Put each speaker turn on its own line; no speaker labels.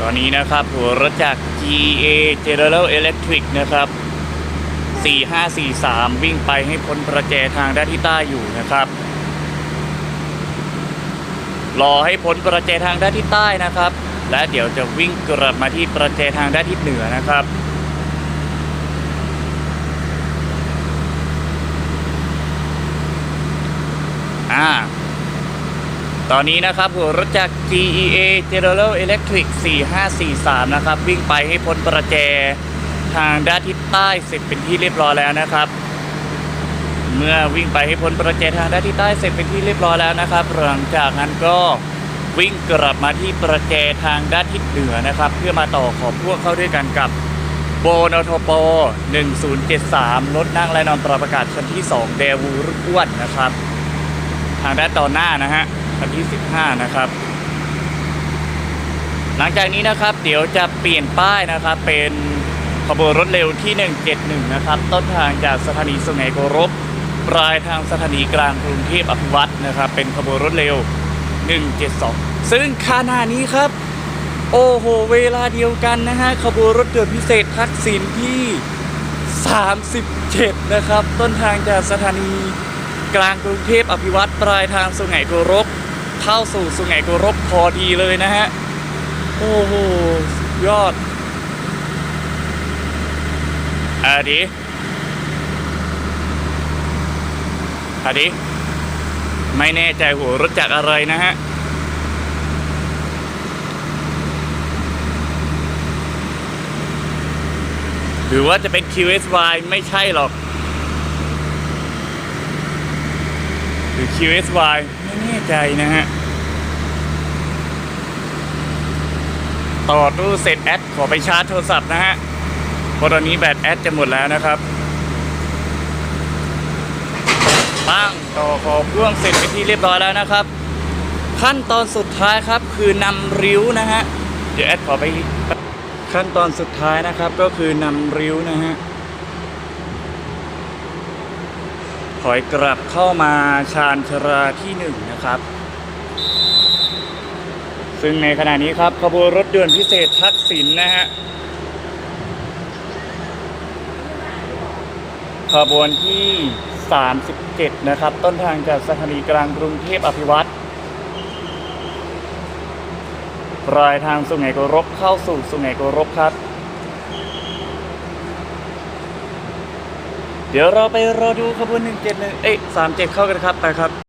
ตอนนี้นะครับหัวรถจาก GA General Electric นะครับ 4543 วิ่งไปให้พ้นประแจทางด้านที่ใต้อยู่นะครับ รอให้พ้นประแจทางด้านที่ใต้นะครับ และเดี๋ยวจะวิ่งกลับมาที่ประแจทางด้านทิศเหนือนะครับอ่า ตอนนี้นะครับรถจาก GEA General Electric 4543 นะครับ วิ่งไปให้พ้นประแจทางด้านทิศใต้เสร็จเป็นที่เรียบร้อยแล้วนะครับ เมื่อวิ่งไปให้พ้นประแจทางด้านทิศใต้เสร็จเป็นที่เรียบร้อยแล้วนะครับ หลังจากนั้นก็วิ่งกลับมาที่ประแจทางด้านทิศเหนือนะครับ เพื่อมาต่อขอบพ่วงเข้าด้วยกันกับโบนอทโป1073รถนั่งและนอนปรับอากาศชั้นที่ 2 เดวูรุกอ้วนนะครับ ทางด้านต่อหน้านะฮะคันที่ 15 นะครับ หลังจากนี้นะครับ เดี๋ยวจะเปลี่ยนป้ายนะครับ เป็นขบวนรถเร็วที่ 171 นะครับ ต้นทางจากสถานีสุไหงโกรบปลายทางสถานีกลางกรุงเทพอภิวัตนะครับ เป็นขบวนรถเร็ว 172 ซึ่งขณะนี้ครับ โอ้โห เวลาเดียวกันนะฮะ ขบวนรถด่วนพิเศษทักษิณที่ 37 นะครับ ต้นทางจากสถานี กลางกรุงเทพอภิวัตรปลายทางสุไหงโกรบเข้าสู่สุไหงโกรบพอดีเลยนะฮะ โอ้โหสุดยอดอะดิอะดิไม่แน่ใจหัวรถจากอะไรนะฮะหรือว่าจะเป็น QSY ไม่ใช่หรอก หรือ QSY ไม่แน่ใจนะฮะ ต่อตู้เสร็จแอดขอไปชาร์จโทรศัพท์นะฮะเพราะตอนนี้แบตแอดจะหมดแล้วนะครับปั้งต่อขอพ่วงเสร็จเป็นที่เรียบร้อยแล้วนะครับ ขั้นตอนสุดท้ายครับคือนำริ้วนะฮะ เดี๋ยวแอดขอไปขั้นตอนสุดท้ายนะครับก็คือนำริ้วนะฮะ ถอยกลับเข้ามาชานชราที่หนึ่งนะครับ ซึ่งในขณะนี้ครับขบวนรถด่วนพิเศษทักษิณนะฮะขบวนที่ 37 นะครับ ต้นทางจากสถานีกลางกรุงเทพอภิวัตรปลายทางสุไหงโกรบเข้าสู่สุไหงโกรบครับ เดี๋ยวเราไปรอดูขบวน171เอ้ย37เข้ากันครับไปครับ